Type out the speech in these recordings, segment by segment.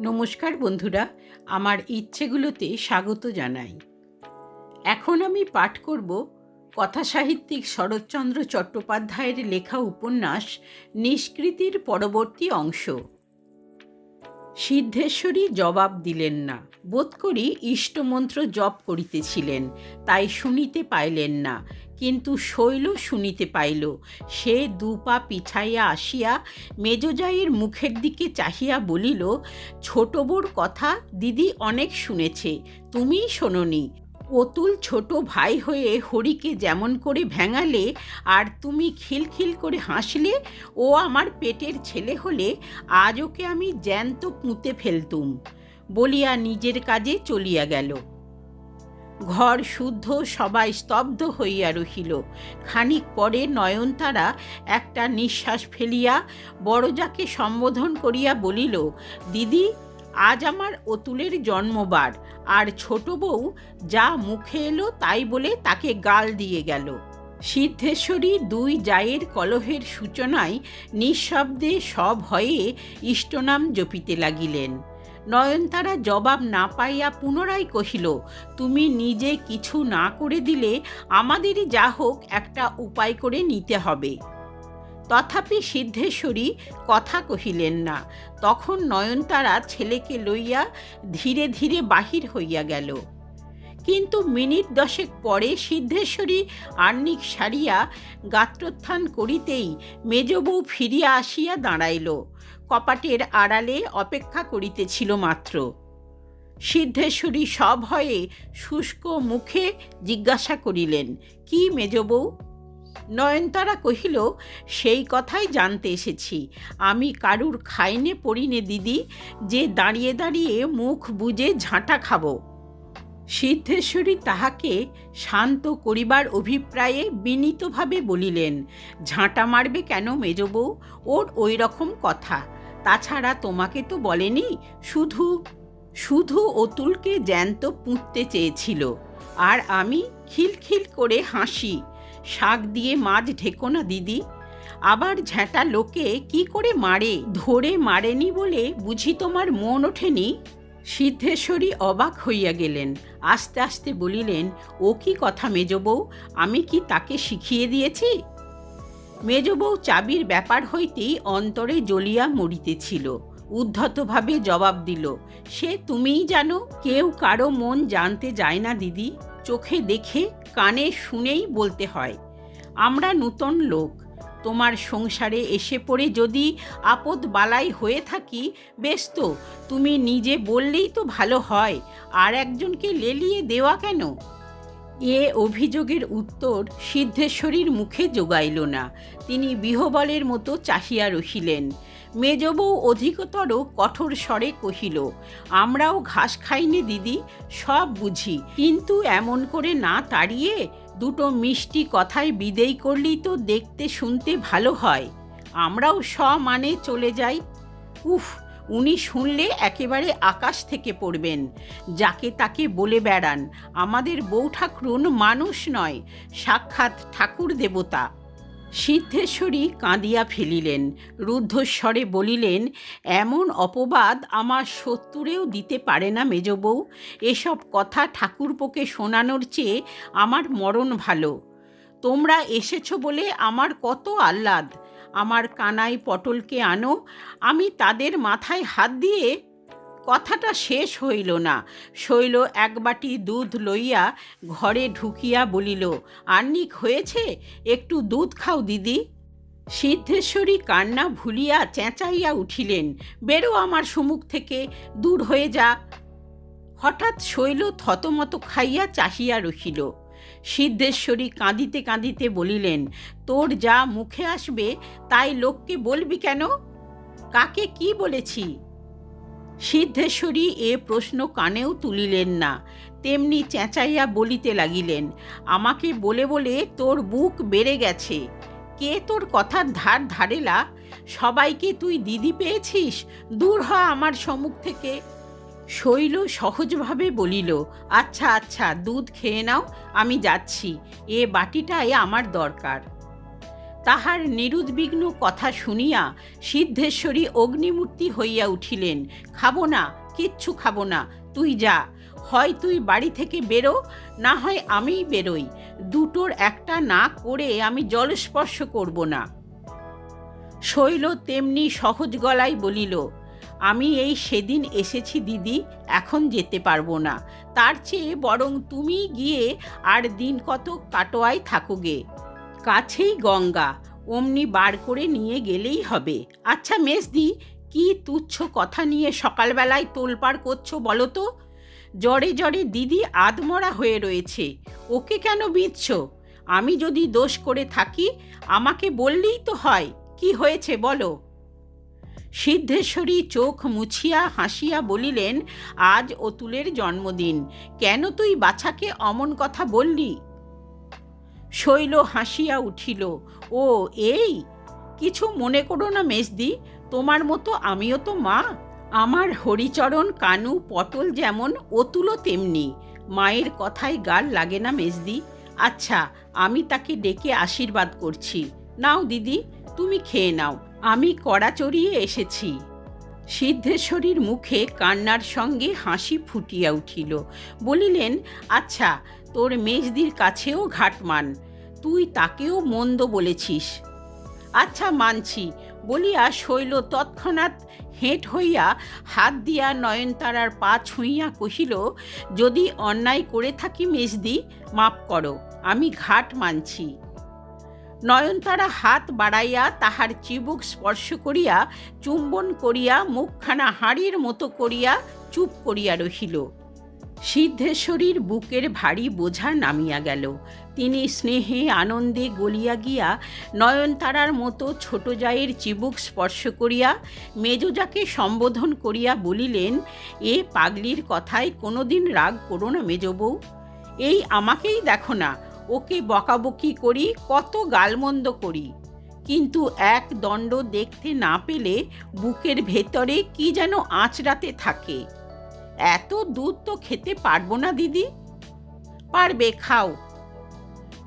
নমস্কার বন্ধুরা, আমার ইচ্ছেগুলোতে স্বাগত জানাই। এখন আমি পাঠ করব কথাসাহিত্যিক শরৎচন্দ্র চট্টোপাধ্যায়ের লেখা উপন্যাস নিষ্কৃতির পরবর্তী অংশ। সিদ্ধেশ্বরী জবাব দিলেন না, বোধ করি ইষ্টমন্ত্র জপ করিতেছিলেন, তাই শুনিতে পাইলেন না। কিন্তু শৈল শুনিতে পাইল। সে দুপা পিছাইয়া আসিয়া মেজজাইয়ের মুখের দিকে চাহিয়া বলিল, ছোট বউর কথা দিদি অনেক শুনেছে, তুমিই শোনোনি। অতুল ছোট ভাই হয়ে হরিকে যেমন করে ভেঙালে আর তুমি খিলখিল করে হাসলে, ও আমার পেটের ছেলে হলে আজ ওকে আমি জ্যান্ত পুঁতে ফেলতুম। বলিয়া নিজের কাজে চলিয়া গেল। ঘর শুদ্ধ, সবাই স্তব্ধ হইয়া রহিল। খানিক পরে নয়নতারা একটা নিঃশ্বাস ফেলিয়া বড়জাকে সম্বোধন করিয়া বলিল, দিদি, আজ আমার অতুলের জন্মবার, আর ছোট বউ যা মুখে এলো তাই বলে তাকে গাল দিয়ে গেল। সিদ্ধেশ্বরী দুই জায়ের কলহের সূচনায় নিঃশব্দে সব হয়ে ইষ্টনাম জপিতে লাগিলেন। নয়নতারা জবাব না পাইয়া পুনরায় কহিল, তুমি নিজে কিছু না করে দিলে আমাদেরই যা হোক একটা উপায় করে নিতে হবে তথাপি সিদ্ধেশ্বরী কথা কহিলেন না। তখন নয়নতারা ছেলেকে লইয়া ধীরে ধীরে বাহির হইয়া গেল। কিন্তু মিনিট দশেক পরে সিদ্ধেশ্বরী আর্নিক সারিয়া গাত্রোত্থান করিতেই মেজবউ ফিরিয়া আসিয়া দাঁড়াইল। কপাটের আড়ালে অপেক্ষা করিতেছিল মাত্র। সিদ্ধেশ্বরী সভয়ে শুষ্ক মুখে জিজ্ঞাসা করিলেন, কি মেজবউ? নয়নতারা কহিল, সেই কথাই জানতে এসেছি। আমি কারুর খাইনে পড়িনে দিদি, যে দাঁড়িয়ে দাঁড়িয়ে মুখ বুজে ঝাঁটা খাব। সিদ্ধেশ্বরী তাহাকে শান্ত করিবার অভিপ্রায়ে বিনীতভাবে বলিলেন, ঝাঁটা মারবে কেন মেজবউ? ওর ওই রকম কথা। তাছাড়া তোমাকে তো বলেনি, শুধু শুধু অতুলকে জ্যান্ত পুঁততে চেয়েছিল। আর আমি খিলখিল করে হাসি। শাক দিয়ে মাছ ঢেকো না, দিদি। আবার ঝ্যাঁটা লোকে কি করে মারে, ধরে মারেনি বলে বুঝি তোমার মন ওঠেনি? সিদ্ধেশ্বরী অবাক হইয়া গেলেন। আস্তে আস্তে বলিলেন, ও কি কথা মেজবউ? আমি কি তাকে শিখিয়ে দিয়েছি? মেজবউ চাবির ব্যাপার হইতেই অন্তরে জ্বলিয়া মরিতেছিল। উদ্ধতভাবে জবাব দিল, সে তুমিই জানো, কেউ কারও মন জানতে যায় না দিদি। চোখে দেখে, কানে শুনেই বলতে হয়, আমরা নূতন লোক। তোমার সংসারে এসে পড়ে যদি আপদ বালাই হয়ে থাকি, বেশ তো, তুমি নিজে বললেই তো ভালো হয়, আর একজনকে লেলিয়ে দেওয়া কেন? এ অভিযোগের উত্তর সিদ্ধেশ্বরীর মুখে যোগাইল না, তিনি বিহবলের মতো চাহিয়া রহিলেন। মেজবউ অধিকতর কঠোর স্বরে কহিল, আমরাও ঘাস খাইনি দিদি, সব বুঝি, কিন্তু এমন করে না তাড়িয়ে দুটো মিষ্টি কথায় বিদেয় করলেই তো দেখতে শুনতে ভালো হয়। আমরাও সমানে চলে যাই। উফ, উনি শুনলে একেবারে আকাশ থেকে পড়বেন। যাকে তাকে বলে বেড়ান। আমাদের বউ ঠাকুরুন মানুষ নয়, সাক্ষাৎ ঠাকুর দেবতা। সিদ্ধেশ্বরী কাঁদিয়া ফেলিলেন। রুদ্ধস্বরে বলিলেন, এমন অপবাদ আমার শত্রুরেও দিতে পারে না মেজবউ। এসব কথা ঠাকুরপোকে শোনানোর চেয়ে আমার মরণ ভালো। তোমরা এসেছ বলে আমার কত আহ্লাদ। আমার কানাই পটলকে আনো, আমি তাদের মাথায় হাত দিয়ে কথাটা শেষ হইল না। শৈল এক বাটি দুধ লইয়া ঘরে ঢুকিয়া বলিল আর্নিক হয়েছে? একটু দুধ খাও দিদি। সিদ্ধেশ্বরী কান্না ভুলিয়া চেঁচাইয়া উঠিলেন, বেরো আমার সম্মুখ থেকে, দূর হয়ে যা। হঠাৎ শৈল থতমত খাইয়া চাহিয়া রহিল। সিদ্ধেশ্বরী কাঁদিতে কাঁদিতে বলিলেন, তোর যা মুখে আসবে, তাই লোককে বলবি কেন? কাকে কি বলেছি? সিদ্ধেশ্বরী এ প্রশ্ন কানেও তুলিলেন না, তেমনি চেঁচাইয়া বলিতে লাগিলেন, আমাকে বলে বলে তোর বুক বেড়ে গেছে, কে তোর কথার ধার ধারেলা, সবাইকে তুই দিদি পেয়েছিস, দূর হ আমার সম্মুখ থেকে। শৈল সহজভাবে বলিল আচ্ছা আচ্ছা দুধ খেয়ে নাও, আমি যাচ্ছি, এ বাটিটাই আমার দরকার। তাহার নিরুদ্বিগ্ন কথা শুনিয়া সিদ্ধেশ্বরী অগ্নিমূর্তি হইয়া উঠিলেন। খাব না, কিচ্ছু খাব না, তুই যা। হয় তুই বাড়ি থেকে বেরো, না হয় আমিই বেরোই। দুটোর একটা না করে আমি জলস্পর্শ করব না। শৈল তেমনি সহজ গলায় বলিল, আমি এই সেদিন এসেছি দিদি, এখন যেতে পারব না। তার চেয়ে বরং তুমি গিয়ে আর দিন কত কাটোয়ায় থাকোগে। কাছেই গঙ্গা, অমনি বার করে নিয়ে গেলেই হবে। আচ্ছা মেসদি, কি তুচ্ছ কথা নিয়ে সকালবেলায় তোলপাড় করছ বলো তো? জ্বরে জ্বরে দিদি আদমরা হয়ে রয়েছে, ওকে কেন বিঁধছ? আমি যদি দোষ করে থাকি, আমাকে বললেই তো হয়, কি হয়েছে বলো? সিদ্ধেশ্বরী চোখ মুছিয়া হাসিয়া বলিলেন, আজ অতুলের জন্মদিন, কেন তুই বাছাকে অমন কথা বললি? শৈল হাসিয়া উঠিল, ও, এই, কিছু মনে করো না মেজদি, তোমার মতো আমিও তো মা। আমার হরিচরণ কানু পটল যেমন অতুলও তেমনি। মায়ের কথায় গাল লাগে না মেজদি। আচ্ছা আমি তাকে ডেকে আশীর্বাদ করছি। নাও দিদি, তুমি খেয়ে নাও। আমি কড়া চড়িয়ে এসেছি। সিদ্ধেশ্বরীর মুখে কান্নার সঙ্গে হাসি ফুটিয়া উঠিল। বলিলেন আচ্ছা তোর মেজদির কাছেও ঘাটমান তুই তাকেও মন্দ বলেছিস। আচ্ছা মানছি। বলিয়া শৈল তৎক্ষণাৎ হেঁট হইয়া হাত দিয়া নয়নতারার পা ছুঁইয়া কহিল, যদি অন্যায় করে থাকি মেজদি, মাপ করো, আমি ঘাট মানছি। নয়নতারা হাত বাড়াইয়া তাহার চিবুক স্পর্শ করিয়া চুম্বন করিয়া মুখখানা হাড়ির মতো করিয়া চুপ করিয়া রহিল। সিদ্ধেশ্বরীর বুকের ভারী বোঝা নামিয়া গেল। তিনি স্নেহে আনন্দে গলিয়া গিয়া নয়নতারার মতো ছোট জায়ের চিবুক স্পর্শ করিয়া মেজোজাকে সম্বোধন করিয়া বলিলেন, এ পাগলির কথায় কোনোদিন রাগ করো না মেজবউ এই আমাকেই দেখো না ওকে বকাবকি করি, কত গালমন্দ করি। কিন্তু এক দণ্ড দেখতে না পেলে বুকের ভেতরে কি যেন আঁচড়াতে থাকে। এত দুধ তো খেতে পারব না, দিদি। পারবে, খাও।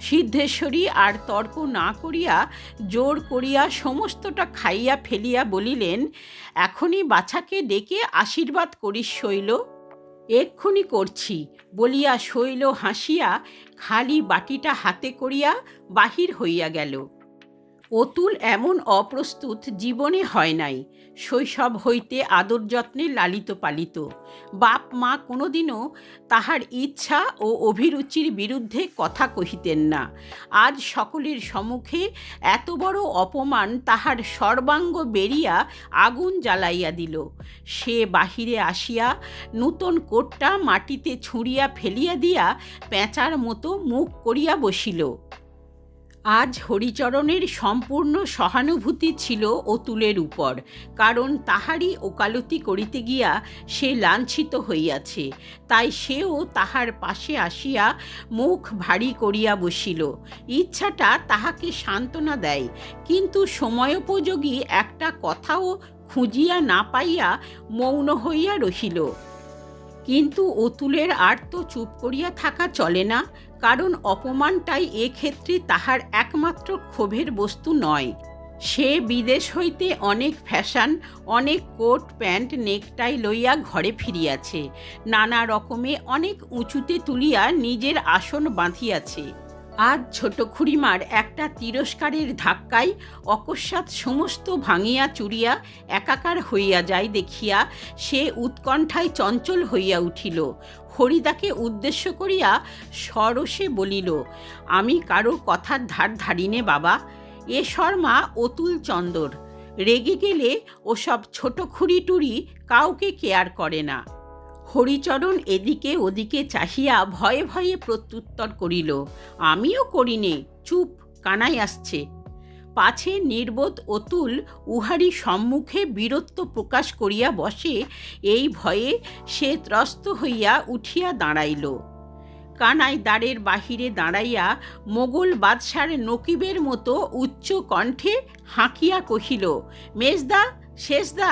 সিদ্ধেশ্বরী আর তর্ক না করিয়া জোর করিয়া সমস্তটা খাইয়া ফেলিয়া বলিলেন, এখনই বাছাকে ডেকে আশীর্বাদ করিস, শৈল। এক্ষুনি করছি বলিয়া শৈল হাসিয়া খালি বাটিটা হাতে করিয়া বাহির হইয়া গেল। অতুল এমন অপ্রস্তুত জীবনে হয় নাই। শৈশব হইতে আদর যত্নে লালিত পালিত। বাপ মা কোনোদিনও তাহার ইচ্ছা ও অভিরুচির বিরুদ্ধে কথা কহিতেন না। আজ সকলের সম্মুখে এত বড় অপমান তাহার সর্বাঙ্গ বেরিয়া আগুন জ্বালাইয়া দিল। সে বাহিরে আসিয়া নূতন কোটটা মাটিতে ছুঁড়িয়া ফেলিয়া দিয়া পেঁচার মতো মুখ করিয়া বসিল। আজ হরিচরণের সম্পূর্ণ সহানুভূতি ছিল অতুলের উপর, কারণ তাহারই ওকালতি করিতে গিয়া সে লাঞ্ছিত হইয়াছে। তাই সেও তাহার পাশে আসিয়া মুখ ভারী করিয়া বসিল। ইচ্ছাটা তাহাকে সান্ত্বনা দেয়, কিন্তু সময়োপযোগী একটা কথাও খুঁজিয়া না পাইয়া মৌন হইয়া রহিল। কিন্তু অতুলের আর তো চুপ করিয়া থাকা চলে না, কারণ অপমানটাই এক্ষেত্রে তাহার একমাত্র ক্ষোভের বস্তু নয়। সে বিদেশ হইতে অনেক ফ্যাশন, অনেক কোট, প্যান্ট, নেকটাই লইয়া ঘরে ফিরিয়াছে। নানা রকমে অনেক উঁচুতে তুলিয়া নিজের আসন বাঁধিয়াছে। আজ ছোট খুড়িমার একটা তিরস্কারের ধাক্কায় অকস্মাৎ সমস্ত ভাঙিয়া চুরিয়া একাকার হইয়া যায় দেখিয়া সে উৎকণ্ঠায় চঞ্চল হইয়া উঠিল। হরিদাকে উদ্দেশ্য করিয়া সরসে বলিল, আমি কারও কথার ধার ধারিনে বাবা, এ শর্মা অতুল চন্দর। রেগে গেলে ওসব ছোট খুঁড়ি টুরি কাউকে কেয়ার করে না। হরিচরণ এদিকে ওদিকে চাহিয়া ভয়ে ভয়ে প্রত্যুত্তর করিল, আমিও করিনে, চুপ, কানাই আসছে। পাছে নির্বোধ অতুল উহারি সম্মুখে বীরত্ব প্রকাশ করিয়া বসে, এই ভয়ে সে ত্রস্ত হইয়া উঠিয়া দাঁড়াইল। কানাই দ্বারের বাহিরে দাঁড়াইয়া মোগল বাদশার নকিবের মতো উচ্চ কণ্ঠে হাঁকিয়া কহিল, মেজদা, শেষদা,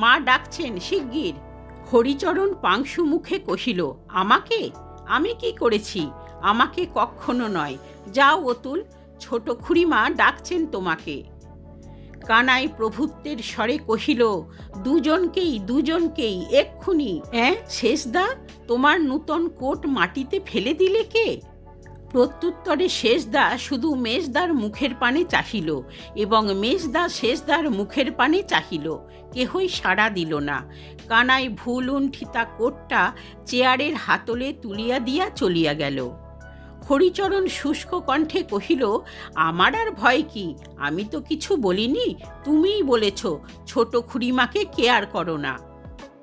মা ডাকছেন শিগগির। হরিচরণ পাংশু মুখে কহিল, আমাকে? আমি কি করেছি? আমাকে কখনো নয়। যাও অতুল, ছোট খুড়িমা ডাকছেন তোমাকে। কানাই প্রভুত্বের স্বরে কহিল, দুজনকেই দুজনকেই, এক্ষুনি হ্যাঁ শেষদা, তোমার নূতন কোট মাটিতে ফেলে দিলে কে? প্রত্যুত্তরে শেষদা শুধু মেজদার মুখের পানে চাহিল এবং মেজদা শেষদার মুখের পানে চাহিল, কেহই সাড়া দিল না। কানাই ভুল উণ্ঠিতা কোটটা চেয়ারের হাতলে তুলিয়া দিয়া চলিয়া গেল। হরিচরণ শুষ্ক কণ্ঠে কহিল, আমার আর ভয় কি? আমি তো কিছু বলিনি। তুমিই বলেছ, ছোট খুড়িমাকে কেয়ার করো না।